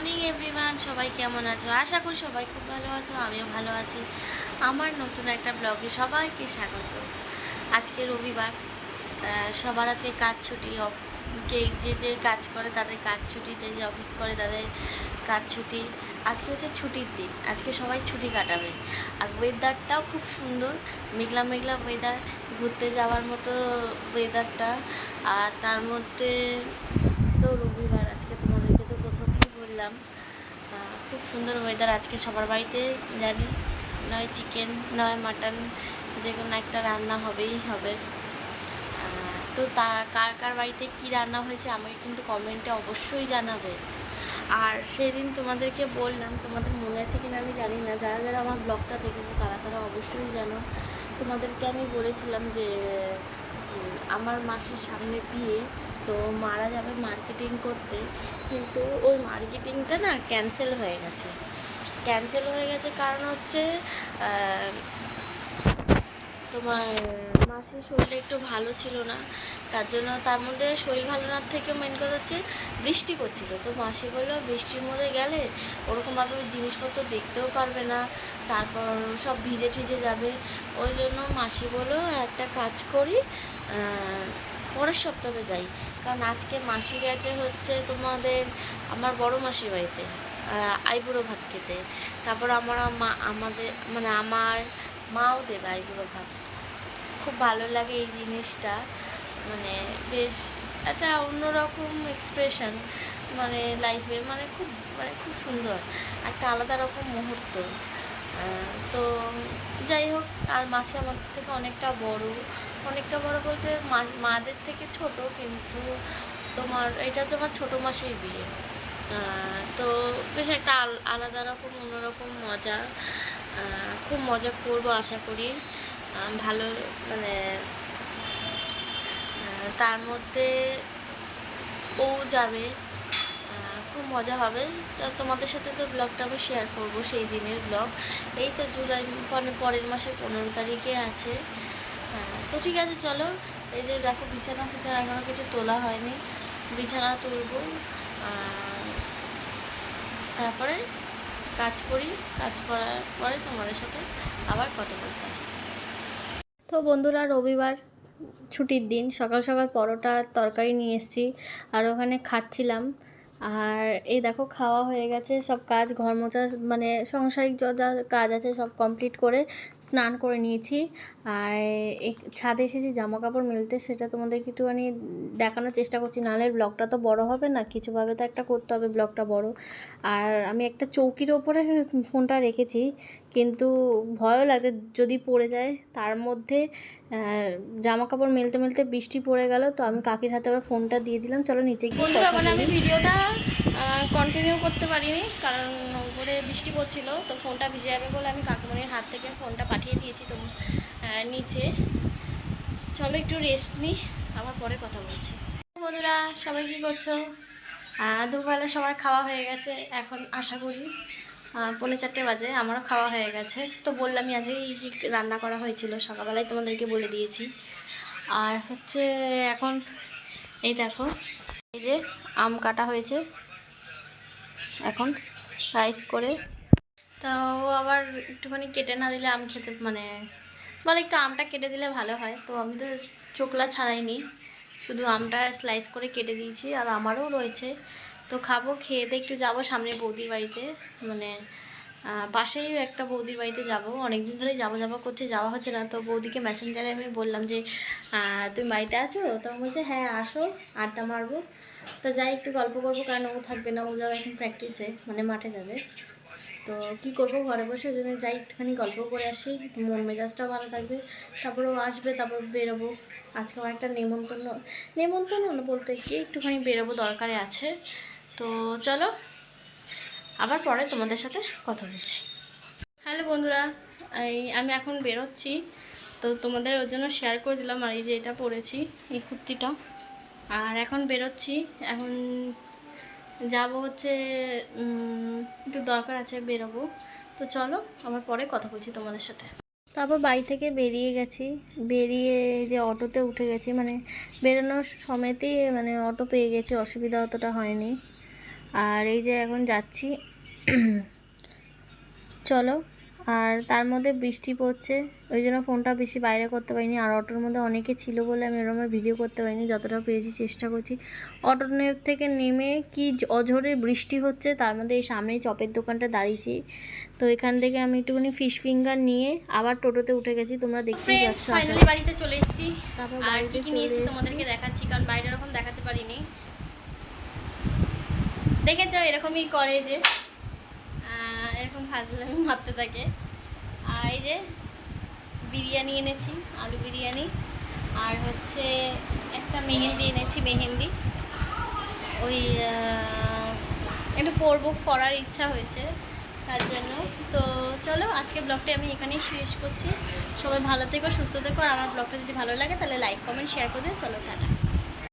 Morning, everyone. সবাই কেমন আছো? আশা করি সবাই খুব ভালো আছো, আমিও ভালো আছি। আমার নতুন একটা ব্লগে সবাইকে স্বাগত। আজকে রবিবার সবার আজকে কাজ ছুটি কে যে যে কাজ করে তাদের কাজ ছুটি, যে যে অফিস করে তাদের কাজ ছুটি। আজকে হচ্ছে ছুটির দিন, আজকে সবাই ছুটি কাটাবে। আর ওয়েদারটাও খুব সুন্দর, মেঘলা মেঘলা ওয়েদার ঘুরতে যাওয়ার মতো ওয়েদারটা আর তার মধ্যে তো রবিবার আজকে তোমাদেরকে তো প্রথমেই খুব সুন্দর ওয়েদার আজকে সবার বাড়িতে, জানি। নয় চিকেন নয় মাটন যে কোনো একটা রান্না হবেই হবে। তো তা, কার কার বাড়িতে কী রান্না হয়েছে আমাকে কিন্তু কমেন্টে অবশ্যই জানাবে। আর সেদিন তোমাদেরকে বললাম, তোমাদের মনে আছে কিনা আমি জানি না, যারা যারা আমার ব্লগটা দেখেছ তারা তারা অবশ্যই জানো। তোমাদেরকে আমি বলেছিলাম যে আমার মাসের সামনে বিয়ে, তো মারা যাবে মার্কেটিং করতে। কিন্তু ওই মার্কেটিংটা না ক্যান্সেল হয়ে গেছে। ক্যান্সেল হয়ে গেছে কারণ হচ্ছে তোমার মাসির শরীরটা একটু ভালো ছিল না, তার জন্য তার মধ্যে শরীর ভালো না থেকে মেন কথা হচ্ছে বৃষ্টি পড়ছিল। তো মাসি বলল, বৃষ্টির মধ্যে গেলে ওরকমভাবে জিনিসপত্র দেখতেও পারবে না, তারপর সব ভিজে ঠিজে যাবে। ওই জন্য মাসি বলল, একটা কাজ করি পরের সপ্তাহে যাই। কারণ আজকে মাসি গেছে হচ্ছে তোমাদের আমার বড় মাসি বাড়িতে আইবুড়ো ভাত খেতে। তারপর আমার মা, আমাদের মানে আমার মাও দেবে আইবুড়ো ভাত। খুব ভালো লাগে এই জিনিসটা। মানে বেশ একটা অন্যরকম এক্সপ্রেশন মানে লাইফে মানে খুব মানে খুব সুন্দর। একটা আলাদা রকম মুহূর্ত। তো যাই হোক, আর মাসে আমার থেকে অনেকটা বড়। অনেকটা বড় বলতে মাদের থেকে ছোট, কিন্তু তোমার, এটা হচ্ছে আমার ছোটো মাসির বিয়ে। তো বেশ একটা আল- আলাদা রকম, অন্যরকম মজা। খুব মজা করব আশা করি। ভালো মানে তার মধ্যে ও যাবে খুব মজা হবে। তো তোমাদের সাথে তো ব্লগটা আমি শেয়ার করব, সেই দিনের ব্লগ এই তো জুলাই পরের মাসের পনেরো তারিখে আছে। তো ঠিক আছে, চলো। এই যে দেখো, বিছানা ফিছানা এখনও কিছু তোলা হয়নি। বিছানা তুলবো। তারপরে কাজ করি। কাজ করার পরে তোমাদের সাথে আবার কথা বলতে আসছি। তো বন্ধুরা রবিবার ছুটির দিন, সকাল সকাল পরোটা তরকারি নিয়ে এসেছি আর ওখানে খাচ্ছিলাম। আর এই দেখো খাওয়া হয়ে গেছে, সব কাজ ঘর মোছা মানে সংসারিক যা যা কাজ আছে সব কমপ্লিট করে স্নান করে নিয়েছি। আর ছাদে এসেছি জামা কাপড় মেলতে, সেটা তোমাদেরকে একটুখানি দেখানোর চেষ্টা করছি। নাহলে ব্লগটা তো বড় হবে না, কিছুভাবে তো একটা করতে হবে ব্লগটা বড়। আর আমি একটা চৌকির ওপরে ফোনটা রেখেছি কিন্তু ভয়ও লাগছে যদি পড়ে যায়। তার মধ্যে জামা কাপড় মেলতে মেলতে বৃষ্টি পড়ে গেল তো আমি কাকির হাতে আবার ফোনটা দিয়ে দিলাম চলো নিচে গিয়ে মানে আমি ভিডিওটা কন্টিনিউ করতে পারিনি কারণ উপরে বৃষ্টি পড়ছিল তো ফোনটা ভিজে যাবে বলে আমি কাকুমণির হাত থেকে ফোনটা পাঠিয়ে দিয়েছি তো নিচে। চলো একটু রেস্ট নিই আবার পরে কথা বলছি। বন্ধুরা সবাই কি করছ? দুপুরবেলা সবার খাওয়া হয়ে গেছে এখন আশা করি। পৌনে চারটে বাজে, আমারও খাওয়া হয়ে গেছে। তো বললামই আজকে কী রান্না করা হয়েছিল, সকালবেলায় তোমাদেরকে বলে দিয়েছি। আর হচ্ছে এখন, এই দেখো, এই যে আম কাটা হয়েছে, এখন রাইস করে। তো ও আবার একটুখানি কেটে না দিলে আম খেতে মানে বলে একটু আমটা কেটে দিলে ভালো হয়। তো আমি তো চোকলা ছাড়াইনি, শুধু আমটা স্লাইস করে কেটে দিয়েছি, আর আমারও রয়েছে। তো খাব, খেয়ে দিয়ে একটু যাব সামনে বৌদির বাড়িতে। মানে পাশেই একটা বৌদির বাড়িতে যাব। অনেক দিন ধরেই যাব যাব করছে, যাওয়া হচ্ছে না। তো বৌদিকে মেসেঞ্জারে আমি বললাম যে তুমি বাড়িতে আছো? তখন বলছে হ্যাঁ আসো, আড্ডা মারবো। তো যাই, একটু গল্প করব, কারণ ও থাকবে না, ও যাবে এখন প্র্যাকটিসে মানে মাঠে যাবে। তো কি করব, ঘরে বসে ওই জন্য যাই, একটুখানি গল্প করে আসি। মন মেজাজটাও ভালো থাকবে। তারপর ও আসবে, তারপর বেরোবো। আজকে আমার একটা নেমন্তন্ন নেমন্তন্ন বলতে কি, একটুখানি বেরোবো, দরকারে আছে। তো চলো আবার পরে তোমাদের সাথে কথা বলছি। হ্যালো বন্ধুরা এই আমি এখন বেরোচ্ছি। তো তোমাদের ওর জন্য শেয়ার করে দিলাম আর এই যে এটা পরেছি এই কুর্তিটা। আর এখন বেরোচ্ছি এখন যাব হচ্ছে একটু দরকার আছে বেরোবো। তো চলো আবার পরে কথা বলছি তোমাদের সাথে। তারপর বাড়ি থেকে বেরিয়ে গেছি। বেরিয়ে যে অটোতে উঠে গেছি মানে বেরোনোর সময়তেই মানে অটো পেয়ে গেছি অসুবিধা অতটা হয়নি। আর এই যে এখন যাচ্ছি চলো। আর তার মধ্যে বৃষ্টি পড়ছে ওই জন্য ফোনটা বেশি বাইরে করতে পারিনি। আর অটোর মধ্যে অনেকে ছিল বলে আমি এরকম ভিডিও করতে পারিনি যতটা পেরেছি চেষ্টা করছি। অটো থেকে নেমে কি অঝোরে বৃষ্টি হচ্ছে তার মধ্যে এই সামনেই চপের দোকানটা দাঁড়িয়েছি। তো এখান থেকে আমি একটুখানি ফিশ ফিঙ্গার নিয়ে আবার টোটোতে উঠে গেছি তোমরা দেখতেই ফ্রেন্ডস পাচ্ছ ফাইনালি বাড়িতে চলে এসেছি। তারপর বাড়িতে এসেছি। তোমাদেরকে দেখাচ্ছি কারণ বাইরে এরকম দেখাতে পারিনি। দেখেছ, এরকমই করে যে এরকম ফাজলামি মারতে থাকে। আর এই যে, বিরিয়ানি এনেছি, আলু বিরিয়ানি। আর হচ্ছে একটা মেহেন্দি এনেছি, মেহেন্দি। ওই একটু পরবো পরার ইচ্ছা হয়েছে তার জন্য। তো চলো, আজকে ব্লগটা আমি এখানেই শেষ করছি। সবাই ভালো থেকো, সুস্থ থেকো, আর আমার ব্লগটা যদি ভালো লাগে তাহলে লাইক কমেন্ট শেয়ার করে দিও। চলো, টাটা।